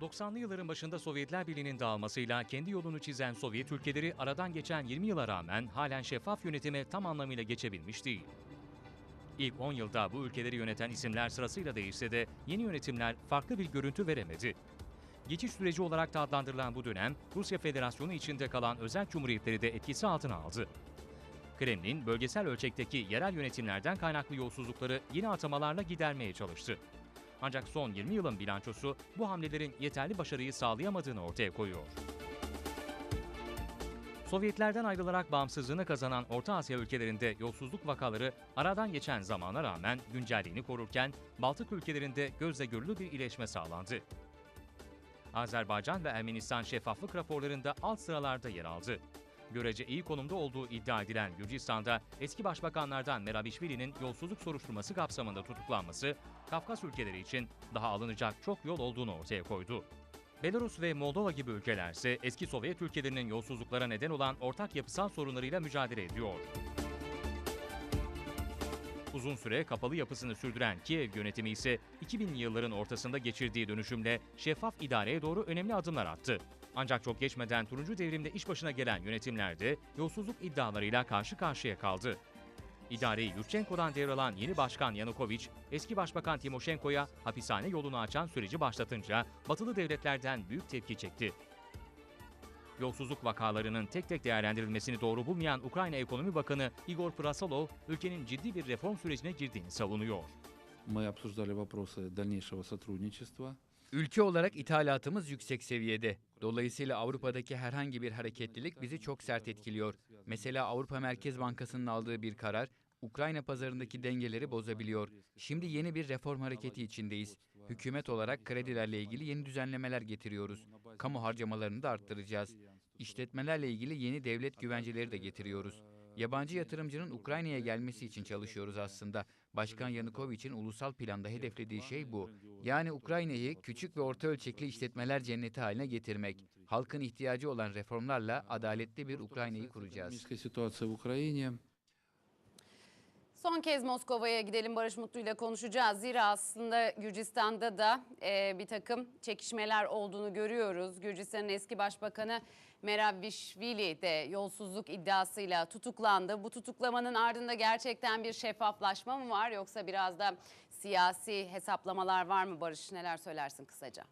90'lı yılların başında Sovyetler Birliği'nin dağılmasıyla kendi yolunu çizen Sovyet ülkeleri aradan geçen 20 yıla rağmen halen şeffaf yönetime tam anlamıyla geçebilmiş değil. İlk 10 yılda bu ülkeleri yöneten isimler sırasıyla değişse de yeni yönetimler farklı bir görüntü veremedi. Geçiş süreci olarak da adlandırılan bu dönem Rusya Federasyonu içinde kalan özel cumhuriyetleri de etkisi altına aldı. Kremlin, bölgesel ölçekteki yerel yönetimlerden kaynaklı yolsuzlukları yeni atamalarla gidermeye çalıştı. Ancak son 20 yılın bilançosu bu hamlelerin yeterli başarıyı sağlayamadığını ortaya koyuyor. Sovyetlerden ayrılarak bağımsızlığını kazanan Orta Asya ülkelerinde yolsuzluk vakaları aradan geçen zamana rağmen güncelliğini korurken Baltık ülkelerinde gözle görülür bir iyileşme sağlandı. Azerbaycan ve Ermenistan şeffaflık raporlarında alt sıralarda yer aldı. Görece iyi konumda olduğu iddia edilen Gürcistan'da eski başbakanlardan Merabişvili'nin yolsuzluk soruşturması kapsamında tutuklanması, Kafkas ülkeleri için daha alınacak çok yol olduğunu ortaya koydu. Belarus ve Moldova gibi ülkeler ise eski Sovyet ülkelerinin yolsuzluklara neden olan ortak yapısal sorunlarıyla mücadele ediyor. Uzun süre kapalı yapısını sürdüren Kiev yönetimi ise 2000'li yılların ortasında geçirdiği dönüşümle şeffaf idareye doğru önemli adımlar attı. Ancak çok geçmeden turuncu devrimde iş başına gelen yönetimler de yolsuzluk iddialarıyla karşı karşıya kaldı. İdareyi Yurtçenko'dan devralan yeni başkan Yanukovic, eski başbakan Timoshenko'ya hapishane yolunu açan süreci başlatınca batılı devletlerden büyük tepki çekti. Yolsuzluk vakalarının tek tek değerlendirilmesini doğru bulmayan Ukrayna Ekonomi Bakanı Igor Prasalov, ülkenin ciddi bir reform sürecine girdiğini savunuyor. Мы обсуждали вопросы дальнейшего сотрудничества. Ülke olarak ithalatımız yüksek seviyede. Dolayısıyla Avrupa'daki herhangi bir hareketlilik bizi çok sert etkiliyor. Mesela Avrupa Merkez Bankası'nın aldığı bir karar Ukrayna pazarındaki dengeleri bozabiliyor. Şimdi yeni bir reform hareketi içindeyiz. Hükümet olarak kredilerle ilgili yeni düzenlemeler getiriyoruz. Kamu harcamalarını da arttıracağız. İşletmelerle ilgili yeni devlet güvenceleri de getiriyoruz. Yabancı yatırımcının Ukrayna'ya gelmesi için çalışıyoruz aslında. Başkan Yanukovic'in ulusal planda hedeflediği şey bu. Yani Ukrayna'yı küçük ve orta ölçekli işletmeler cenneti haline getirmek. Halkın ihtiyacı olan reformlarla adaletli bir Ukrayna'yı kuracağız. Son kez Moskova'ya gidelim Barış Mutlu ile konuşacağız. Zira aslında Gürcistan'da da e, bir takım çekişmeler olduğunu görüyoruz. Gürcistan'ın eski başbakanı Merabishvili de yolsuzluk iddiasıyla tutuklandı. Bu tutuklamanın ardında gerçekten bir şeffaflaşma mı var yoksa biraz da siyasi hesaplamalar var mı Barış? Neler söylersin kısaca?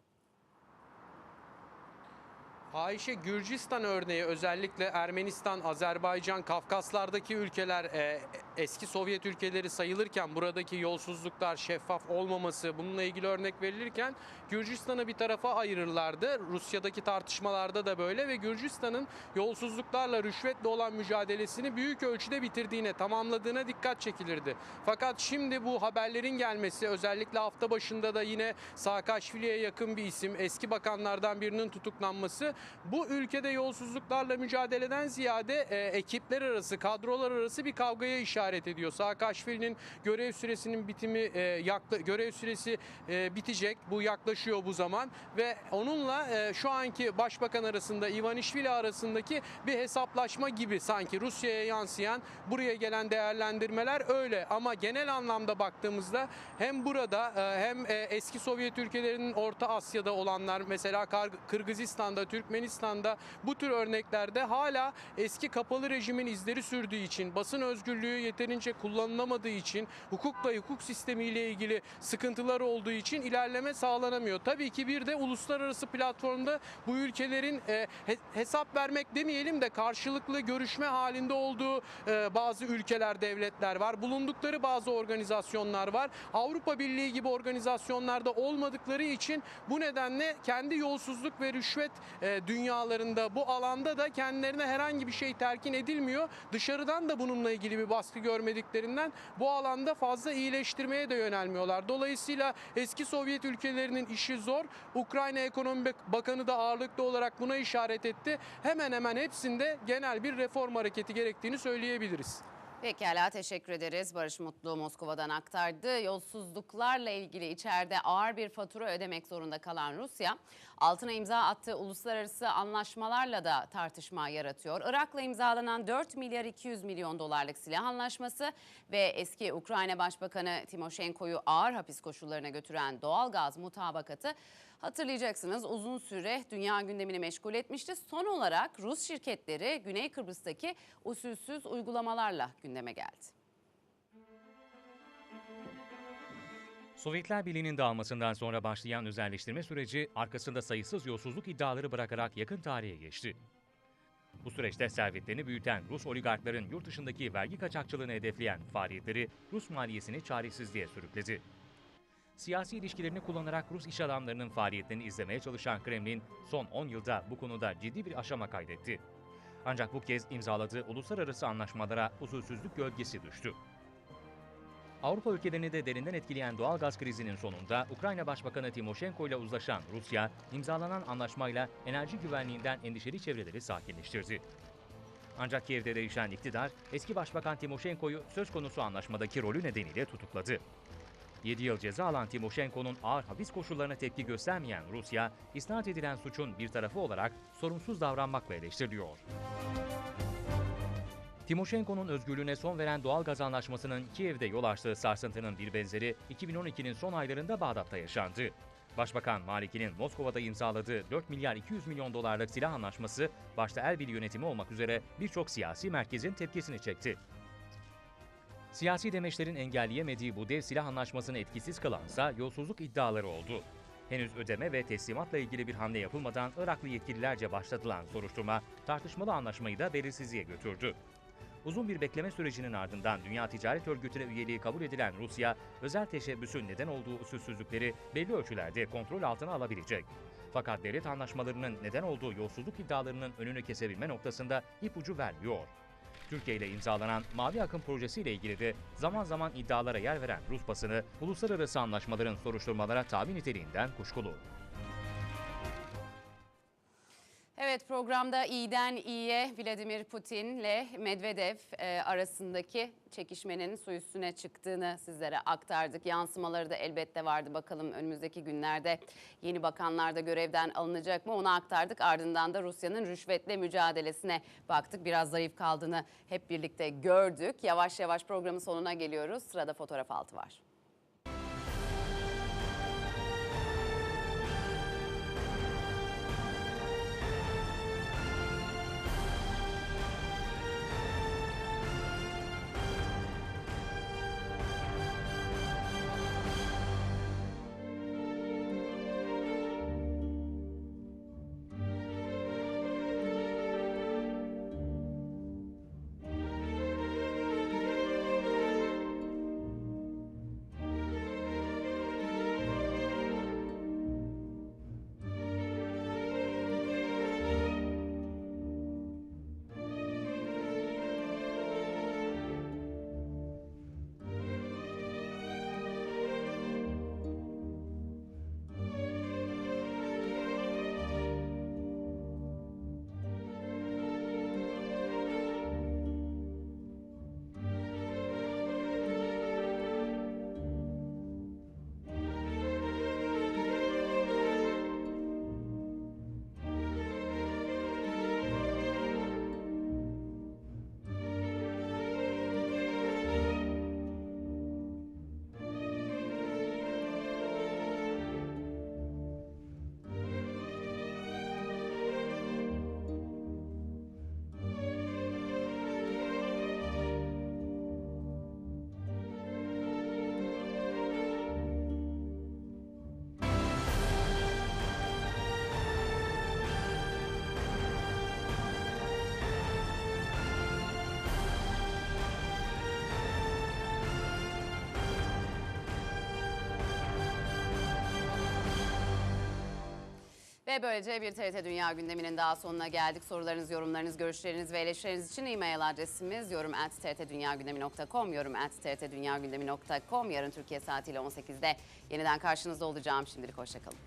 Ayşe Gürcistan örneği özellikle Ermenistan, Azerbaycan, Kafkaslardaki ülkeler e, eski Sovyet ülkeleri sayılırken buradaki yolsuzluklar şeffaf olmaması bununla ilgili örnek verilirken Gürcistan'ı bir tarafa ayırırlardı. Rusya'daki tartışmalarda da böyle ve Gürcistan'ın yolsuzluklarla rüşvetle olan mücadelesini büyük ölçüde bitirdiğine, tamamladığına dikkat çekilirdi. Fakat şimdi bu haberlerin gelmesi özellikle hafta başında da yine Saakashvili'ye yakın bir isim, eski bakanlardan birinin tutuklanması bu ülkede yolsuzluklarla mücadeleden ziyade e, ekipler arası, kadrolar arası bir kavgaya işaret ediyor. Saakashvili'nin görev süresinin bitimi e, yakla, görev süresi e, bitecek. Bu yaklaşıyor bu zaman ve onunla e, şu anki başbakan arasında Ivanishvili arasındaki bir hesaplaşma gibi sanki Rusya'ya yansıyan buraya gelen değerlendirmeler öyle ama genel anlamda baktığımızda hem burada e, hem e, eski Sovyet ülkelerinin Orta Asya'da olanlar mesela Kırgızistan'da, Türkmenistan'da bu tür örneklerde hala eski kapalı rejimin izleri sürdüğü için, basın özgürlüğü yeterince kullanılamadığı için, hukukla hukuk sistemiyle ilgili sıkıntılar olduğu için ilerleme sağlanamıyor. Tabii ki bir de uluslararası platformda bu ülkelerin e, he- hesap vermek demeyelim de karşılıklı görüşme halinde olduğu e, bazı ülkeler, devletler var. Bulundukları bazı organizasyonlar var. Avrupa Birliği gibi organizasyonlarda olmadıkları için bu nedenle kendi yolsuzluk ve rüşvet e, dünyalarında bu alanda da kendilerine herhangi bir şey terkin edilmiyor. Dışarıdan da bununla ilgili bir baskı görmediklerinden bu alanda fazla iyileştirmeye de yönelmiyorlar. Dolayısıyla eski Sovyet ülkelerinin işi zor. Ukrayna Ekonomi Bakanı da ağırlıklı olarak buna işaret etti. Hemen hemen hepsinde genel bir reform hareketi gerektiğini söyleyebiliriz. Pekala teşekkür ederiz. Barış Mutlu Moskova'dan aktardı. Yolsuzluklarla ilgili içeride ağır bir fatura ödemek zorunda kalan Rusya, altına imza attığı uluslararası anlaşmalarla da tartışma yaratıyor. Irak'la imzalanan 4 milyar 200 milyon dolarlık silah anlaşması ve eski Ukrayna Başbakanı Timoshenko'yu ağır hapis koşullarına götüren doğal gaz mutabakatı Hatırlayacaksınız uzun süre dünya gündemini meşgul etmişti. Son olarak Rus şirketleri Güney Kıbrıs'taki usulsüz uygulamalarla gündeme geldi. Sovyetler Birliği'nin dağılmasından sonra başlayan özelleştirme süreci arkasında sayısız yolsuzluk iddiaları bırakarak yakın tarihe geçti. Bu süreçte servetlerini büyüten Rus oligarkların yurt dışındaki vergi kaçakçılığını hedefleyen faaliyetleri Rus maliyesini çaresizliğe sürükledi. Siyasi ilişkilerini kullanarak Rus iş adamlarının faaliyetlerini izlemeye çalışan Kremlin son 10 yılda bu konuda ciddi bir aşama kaydetti. Ancak bu kez imzaladığı uluslararası anlaşmalara usulsüzlük gölgesi düştü. Avrupa ülkelerini de derinden etkileyen doğal gaz krizinin sonunda Ukrayna Başbakanı Timoshenko ile uzlaşan Rusya, imzalanan anlaşmayla enerji güvenliğinden endişeli çevreleri sakinleştirdi. Ancak Kiev'de değişen iktidar, eski Başbakan Timoshenko'yu söz konusu anlaşmadaki rolü nedeniyle tutukladı. 7 yıl ceza alan Timoshenko'nun ağır hapis koşullarına tepki göstermeyen Rusya, isnat edilen suçun bir tarafı olarak sorumsuz davranmakla eleştiriliyor. Timoshenko'nun özgürlüğüne son veren doğal gaz anlaşmasının Kiev'de yol açtığı sarsıntının bir benzeri 2012'nin son aylarında Bağdat'ta yaşandı. Başbakan Maliki'nin Moskova'da imzaladığı 4 milyar 200 milyon dolarlık silah anlaşması başta Erbil yönetimi olmak üzere birçok siyasi merkezin tepkisini çekti. Siyasi demeçlerin engelleyemediği bu dev silah anlaşmasını etkisiz kılansa yolsuzluk iddiaları oldu. Henüz ödeme ve teslimatla ilgili bir hamle yapılmadan Iraklı yetkililerce başlatılan soruşturma tartışmalı anlaşmayı da belirsizliğe götürdü. Uzun bir bekleme sürecinin ardından Dünya Ticaret Örgütü'ne üyeliği kabul edilen Rusya, özel teşebbüsün neden olduğu usulsüzlükleri belli ölçülerde kontrol altına alabilecek. Fakat devlet anlaşmalarının neden olduğu yolsuzluk iddialarının önünü kesebilme noktasında ipucu vermiyor. Türkiye ile imzalanan Mavi Akım projesiyle ilgili de zaman zaman iddialara yer veren Rus basını, uluslararası anlaşmaların soruşturmalara tabi niteliğinden kuşkulu. Evet programda iyiden iyiye Vladimir Putin ile Medvedev e, arasındaki çekişmenin su üstüne çıktığını sizlere aktardık. Yansımaları da elbette vardı. Bakalım önümüzdeki günlerde yeni bakanlar da görevden alınacak mı onu aktardık. Ardından da Rusya'nın rüşvetle mücadelesine baktık. Biraz zayıf kaldığını hep birlikte gördük. Yavaş yavaş programın sonuna geliyoruz. Sırada fotoğraf altı var. Ve böylece bir TRT Dünya gündeminin daha sonuna geldik. Sorularınız, yorumlarınız, görüşleriniz ve eleştirileriniz için e-mail adresimiz yorum@trtdunyagündemi.com, yorum@trtdunyagündemi.com. Yarın Türkiye saatiyle 18'de yeniden karşınızda olacağım. Şimdilik hoşçakalın.